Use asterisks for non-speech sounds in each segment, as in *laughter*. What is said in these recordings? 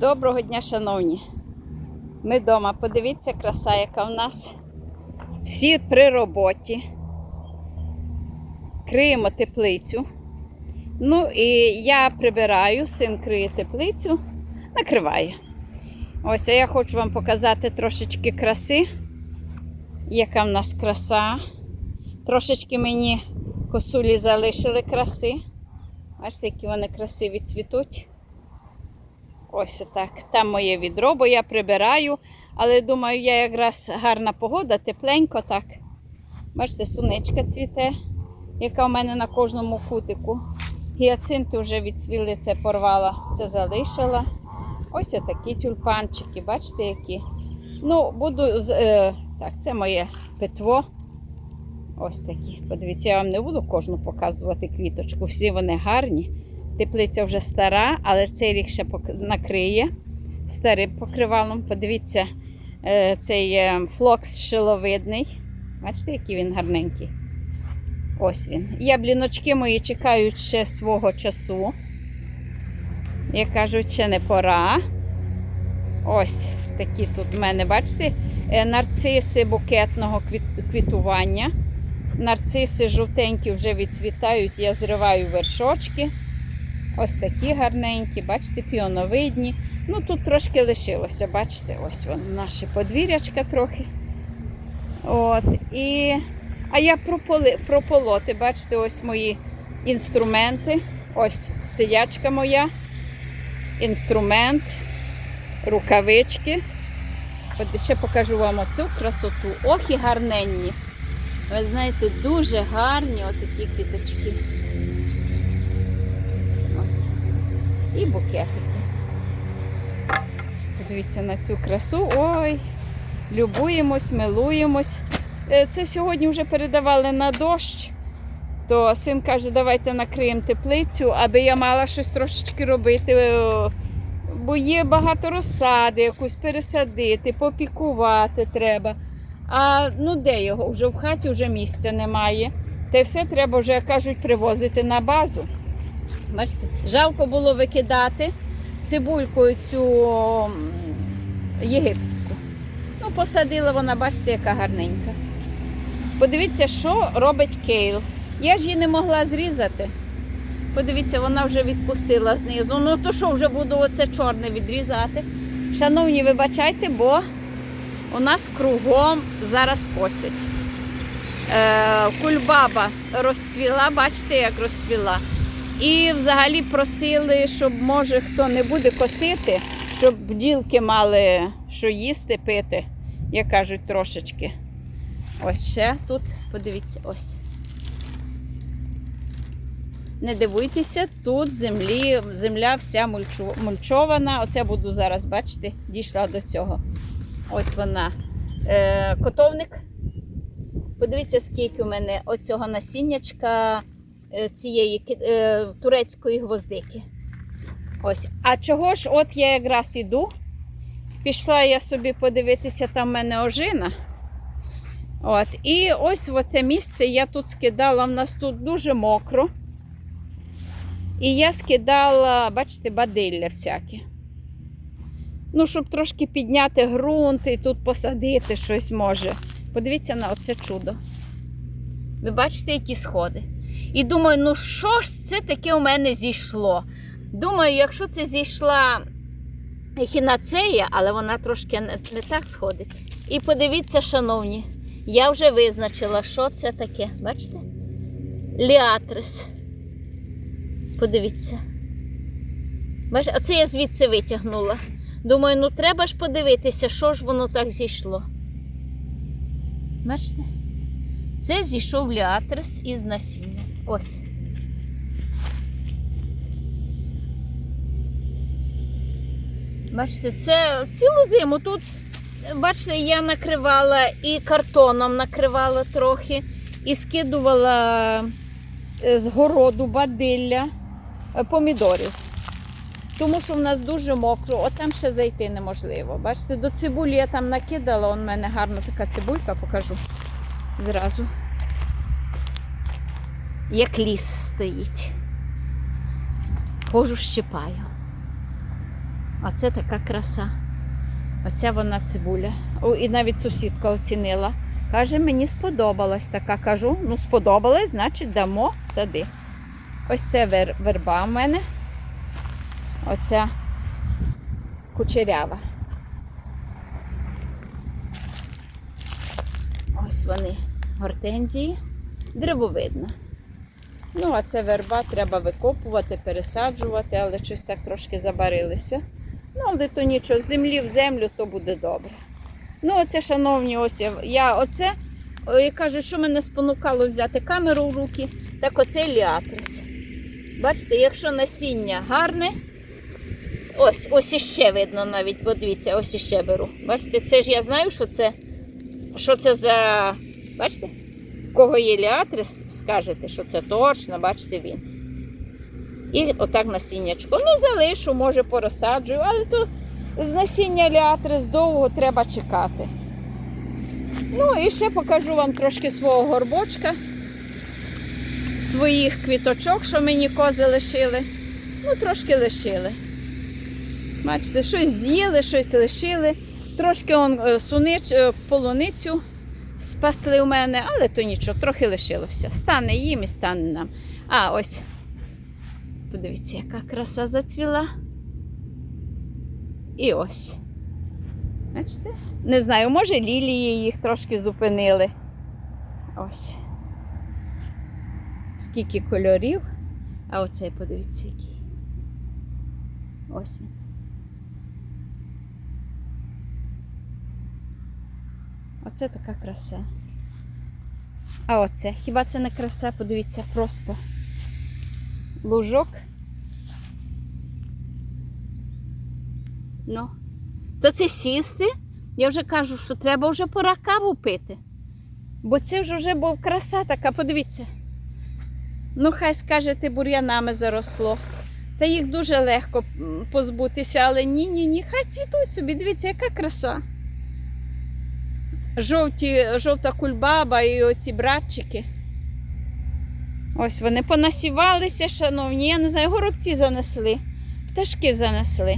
Доброго дня, шановні. Ми вдома. Подивіться, краса, яка в нас. Всі при роботі. Криємо теплицю. Ну і я прибираю, син криє теплицю, накриває. Ось, а я хочу вам показати трошечки краси. Яка в нас краса. Трошечки мені косулі залишили краси. Бачите, які вони красиві цвітуть. Ось так. Там моє відро, бо я прибираю. Але думаю, я якраз гарна погода, тепленько так. Бачите, сунечка цвіте, яка в мене на кожному кутику. Гіацинти вже відцвіли, це порвала, це залишила. Ось такі тюльпанчики, бачите, які. Ну, буду. Е, так, це моє петво. Ось такі. Подивіться, я вам не буду кожну показувати квіточку. Всі вони гарні. Теплиця вже стара, але цей рік ще накриє старим покривалом. Подивіться, е, цей е, флокс шиловидний. Бачите, який він гарненький. Ось він. Ябліночки мої чекають ще свого часу. Як кажуть, ще не пора. Ось такі тут в мене, бачите, е, нарциси букетного квітування. Нарциси жовтенькі вже відцвітають, я зриваю вершочки. Ось такі гарненькі, бачите, піоновидні. Ну тут трошки лишилося, бачите, ось воно, наше подвір'ячка трохи. От, і... А я прополи... прополоти, бачите, ось мої інструменти. Ось сидячка моя, інструмент, рукавички. От ще покажу вам оцю красоту. Ох і гарненні. Ви знаєте, дуже гарні отакі квіточки. І букетики. Подивіться на цю красу. Ой, любуємось, милуємось. Е, Це сьогодні вже передавали на дощ. То син каже, давайте накриємо теплицю, аби я мала щось трошечки робити. Е, Бо є багато розсади, якусь пересадити, попікувати треба. А ну де його? Вже в хаті вже місця немає. Та все треба вже, як кажуть, привозити на базу. Бачите, жалко було викидати цибульку цю єгипетську. Ну, посадила вона, бачите, яка гарненька. Подивіться, що робить кейл. Я ж її не могла зрізати. Подивіться, вона вже відпустила знизу. Ну то що вже буду оце чорне відрізати. Шановні, вибачайте, бо у нас кругом зараз косять. Е, кульбаба розцвіла, бачите, як розцвіла. І взагалі просили, щоб може хто не буде косити, щоб бджілки мали що їсти, пити, як кажуть, трошечки. Ось ще тут, подивіться, ось. Не дивуйтеся, тут землі, земля вся мульчована. Оце буду зараз, бачите, дійшла до цього. Ось вона. Е, котовник. Подивіться, скільки у мене оцього насіннячка цієї е, турецької гвоздики. Ось. А чого ж, от я якраз іду. Пішла я собі подивитися, там в мене ожина. От. І ось в оце місце я тут скидала, в нас тут дуже мокро. І я скидала, бачите, бадилля всяке. Ну, щоб трошки підняти ґрунт і тут посадити щось може. Подивіться на оце чудо. Ви бачите, які сходи. І думаю, ну що ж це таке у мене зійшло? Думаю, якщо це зійшла ехінацея, але вона трошки не так сходить. І подивіться, шановні, я вже визначила, що це таке. Бачите? Ліатрис. Подивіться. Бачите, а це я звідси витягнула. Думаю, ну треба ж подивитися, що ж воно так зійшло. Бачите? Це зійшов ліатрис із насіння. Ось. Бачите, це цілу зиму тут, бачите, я накривала і картоном накривала трохи, і скидувала е, з городу бадилля е, помідорів. Тому що в нас дуже мокро, от там ще зайти неможливо. Бачите, до цибулі я там накидала, в мене гарна така цибулька, покажу зразу. Як ліс стоїть. Хожу щипаю. А це така краса. Оця вона цибуля. О, і навіть сусідка оцінила. Каже, мені сподобалась така. Кажу, ну сподобалась, значить дамо сади. Ось це вер, верба в мене. Оця кучерява. Ось вони гортензії. Древовидна. Ну, а це верба треба викопувати, пересаджувати, але щось так трошки забарилися. Ну, але то нічого, з землі в землю, то буде добре. Ну, оце, шановні, ось я, оце, я кажу, що мене спонукало взяти камеру в руки, так оце ліатрис. Бачите, якщо насіння гарне, ось, ось іще видно навіть, бо дивіться, ось іще беру. Бачите, це ж я знаю, що це, що це за. Бачите? У кого є ліатрис, скажете, що це точно, бачите він. І отак насіннячко. Ну, залишу, може, порозсаджую, але то з насіння ліатрис довго треба чекати. Ну і ще покажу вам трошки свого горбочка, своїх квіточок, що мені кози лишили. Ну, трошки лишили. Бачите, щось з'їли, щось лишили. Трошки он, е, сунич, е, полуницю спасли у мене, але то нічого, трохи лишилося. Стане їм і стане нам. А, ось. Подивіться, яка краса зацвіла. І ось. Бачите? Не знаю, може лілії їх трошки зупинили. Ось. Скільки кольорів. А оцей подивіться, який. Ось він. Оце така краса. А оце, хіба це не краса? Подивіться, просто лужок. Ну, то це сісти. Я вже кажу, що треба вже пора каву пити. Бо це ж вже був краса така, подивіться. Ну, хай скажете, бур'янами заросло. Та їх дуже легко позбутися, але ні, ні, ні, хай цвітуть собі, дивіться, яка краса. Жовті, жовта кульбаба і оці братчики. Ось вони понасівалися, шановні. Я не знаю, горобці занесли, пташки занесли.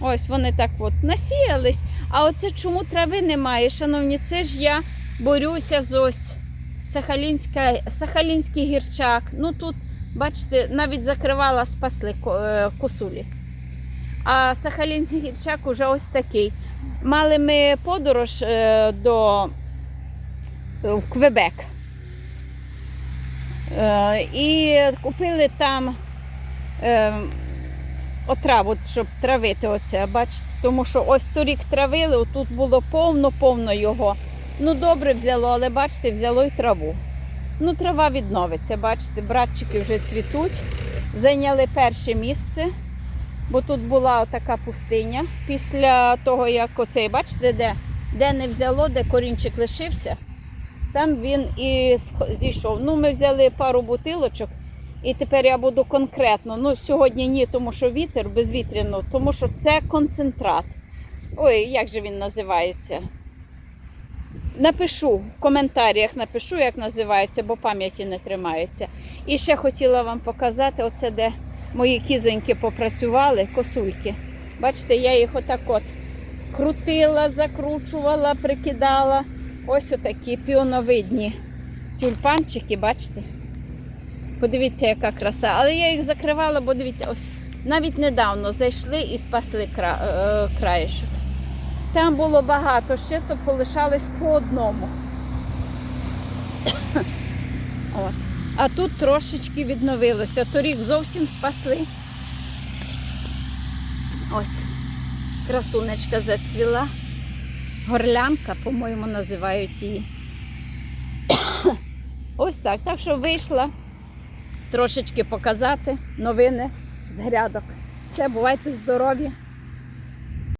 Ось вони так от насіялись. А оце чому трави немає, шановні? Це ж я борюся з ось Сахалінський гірчак. Ну тут, бачите, навіть закривала, спасли е, косулі. А Сахалінський гірчак уже ось такий. Мали ми подорож е, до е, в Квебек. Е, і купили там отраву, щоб травити оце. Бачите, тому що ось торік травили, отут було повно-повно його. Ну, добре взяло, але бачите, взяло й траву. Ну, трава відновиться, бачите, братчики вже цвітуть. Зайняли перше місце, бо тут була така пустиня. Після того, як оцей, бачите, де, де не взяло, де корінчик лишився, там він і зійшов. Ну, ми взяли пару бутилочок, і тепер я буду конкретно. Ну, сьогодні ні, тому що вітер безвітряно, тому що це концентрат. Ой, як же він називається? Напишу в коментарях, напишу, як називається, бо пам'яті не тримається. І ще хотіла вам показати, оце де мої кізоньки попрацювали, косульки. Бачите, я їх отак от крутила, закручувала, прикидала. Ось отакі піоновидні тюльпанчики, бачите? Подивіться, яка краса. Але я їх закривала, бо дивіться, ось навіть недавно зайшли і спасли кра... е, краєшок. Там було багато, ще то полишались по одному. *coughs* От. А тут трошечки відновилося. Торік зовсім спасли. Ось красунечка зацвіла. Горлянка, по-моєму, називають її. *coughs* Ось так. Так що вийшла трошечки показати новини з грядок. Все, бувайте здорові!